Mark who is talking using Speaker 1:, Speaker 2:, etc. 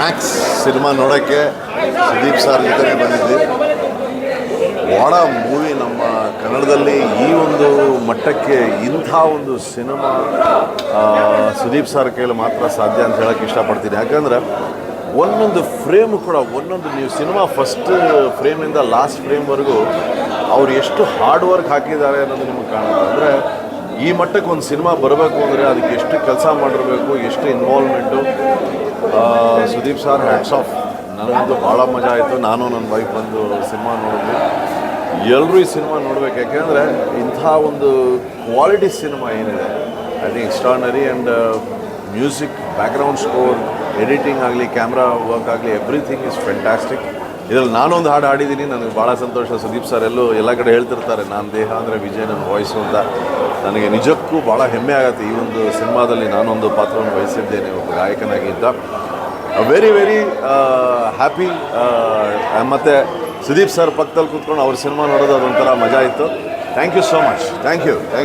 Speaker 1: Max cinema ನೋಡೋಕ್ಕೆ Sudeep sir ಜೊತೆ ಬಂದಿದ್ವಿ. ಭಾಳ ಮೂವಿ ನಮ್ಮ ಕನ್ನಡದಲ್ಲಿ ಈ ಒಂದು ಮಟ್ಟಕ್ಕೆ ಇಂಥ ಒಂದು ಸಿನಿಮಾ ಸುದೀಪ್ ಸರ್ ಕೈಯಲ್ಲಿ ಮಾತ್ರ ಸಾಧ್ಯ ಅಂತ ಹೇಳಕ್ಕೆ ಇಷ್ಟಪಡ್ತೀನಿ. ಯಾಕಂದರೆ ಒಂದೊಂದು ಫ್ರೇಮ್ ಕೂಡ, ಒಂದೊಂದು ನೀವು ಸಿನಿಮಾ ಫಸ್ಟ್ ಫ್ರೇಮಿಂದ ಲಾಸ್ಟ್ ಫ್ರೇಮ್ವರೆಗೂ ಅವ್ರು ಎಷ್ಟು ಹಾರ್ಡ್ ವರ್ಕ್ ಹಾಕಿದ್ದಾರೆ ಅನ್ನೋದು ನಿಮಗೆ ಕಾಣುತ್ತೆ. ಅಂದರೆ ಈ ಮಟ್ಟಕ್ಕೆ ಒಂದು ಸಿನಿಮಾ ಬರಬೇಕು ಅಂದರೆ ಅದಕ್ಕೆ ಎಷ್ಟು ಕೆಲಸ ಮಾಡಿರಬೇಕು, ಎಷ್ಟು involvement Sudeep sir hats off ನನಗಂತೂ ಭಾಳ ಮಜಾ ಆಯಿತು. ನಾನು ನನ್ನ ವೈಫ್ ಬಂದು ಸಿನಿಮಾ ನೋಡಿದ್ವಿ. ಎಲ್ಲರೂ ಈ ಸಿನಿಮಾ ನೋಡ್ಬೇಕು. ಯಾಕೆಂದರೆ ಇಂಥ ಒಂದು ಕ್ವಾಲಿಟಿ ಸಿನಿಮಾ ಏನಿದೆ. I think extraordinary and music background score editing ಆಗಲಿ ಕ್ಯಾಮ್ರಾ ವರ್ಕ್ ಆಗಲಿ ಎವ್ರಿಥಿಂಗ್ ಇಸ್ ಫೆಂಟಾಸ್ಟಿಕ್ ಇದರಲ್ಲಿ ನಾನೊಂದು ಹಾಡು ಹಾಡಿದ್ದೀನಿ. ನನಗೆ ಭಾಳ ಸಂತೋಷ. ಸುದೀಪ್ ಸರ್ ಎಲ್ಲೂ ಎಲ್ಲ ಕಡೆ ಹೇಳ್ತಿರ್ತಾರೆ, ನಾನು ದೇಹ ಅಂದರೆ ವಿಜಯ್ ನನ್ನ ವಾಯ್ಸು ಅಂತ. ನನಗೆ ನಿಜಕ್ಕೂ ಭಾಳ ಹೆಮ್ಮೆ ಆಗುತ್ತೆ. ಈ ಒಂದು ಸಿನಿಮಾದಲ್ಲಿ ನಾನೊಂದು ಪಾತ್ರವನ್ನು ವಹಿಸಿದ್ದೇನೆ, ಒಬ್ಬ ಗಾಯಕನಾಗಿ ಅಂತ ವೆರಿ ವೆರಿ ಹ್ಯಾಪಿ ಮತ್ತು ಸುದೀಪ್ ಸರ್ ಪಕ್ಕದಲ್ಲಿ ಕೂತ್ಕೊಂಡು ಅವ್ರ ಸಿನಿಮಾ ನೋಡೋದು ಅದೊಂಥರ ಮಜಾ ಇತ್ತು. Thank you so much thank you thank